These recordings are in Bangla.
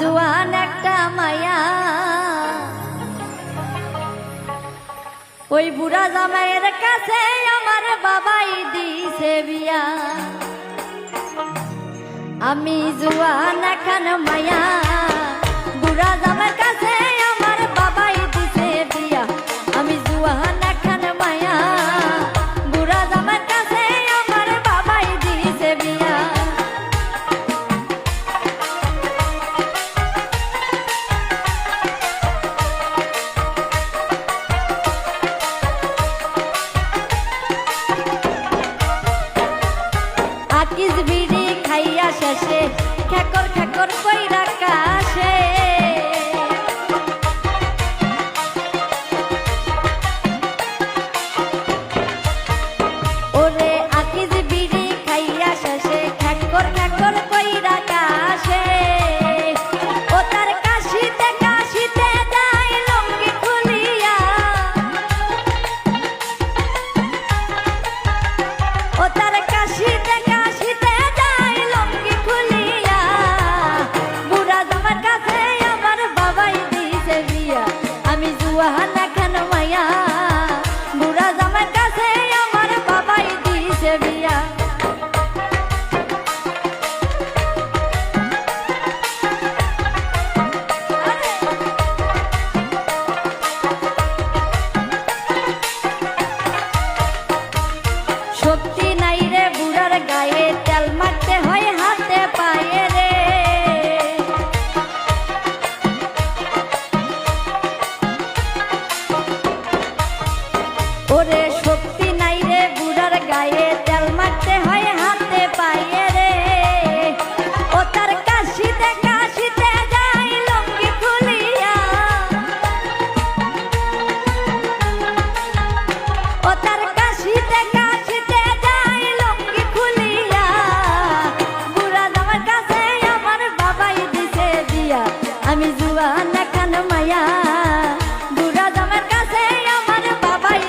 জুয়ান একটা মায়া। ওই বুড়া জামাইয়ের কাছে আমার বাবাই দিছে বিয়া। আমি জুয়ান এখন মায়া। বুড়া জামাইয়ের কাছে বিড়ি খাইয়া শেষে খেকর কইরা আমি জুয়ান এখন মায়া। কাছে আমার বাবাই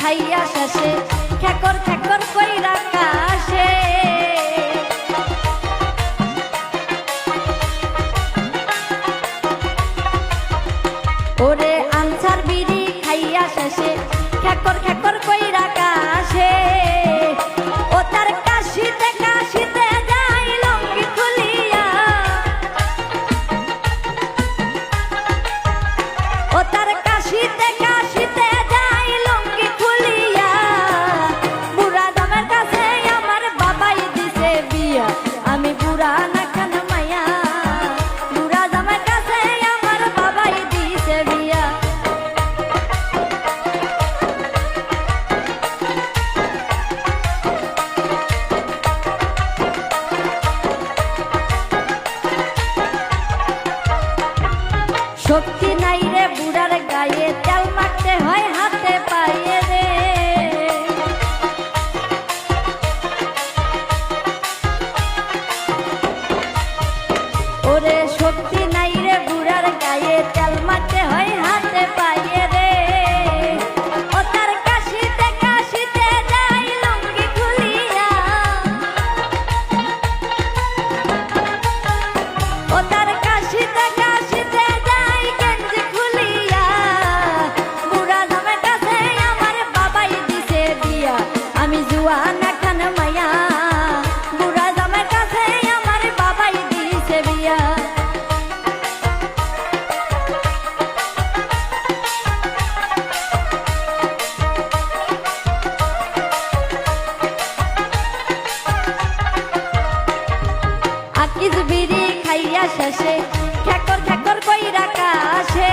খাইয়া শেষে খেকর খেকর কইরা খেকর শক্তি নাই রে বুড়ার গায়ে, তেল মারতে হয় হাতে পায়ে রে। ওরে শক্তি নাই রে বুড়ার গায়ে, তেল মারতে হয় হাতে পায়ে আকিজ বিড়ি খাইয়া শেষে ঠেকর ঠেকর কইরা কাশে।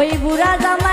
ওই বুড়া জামা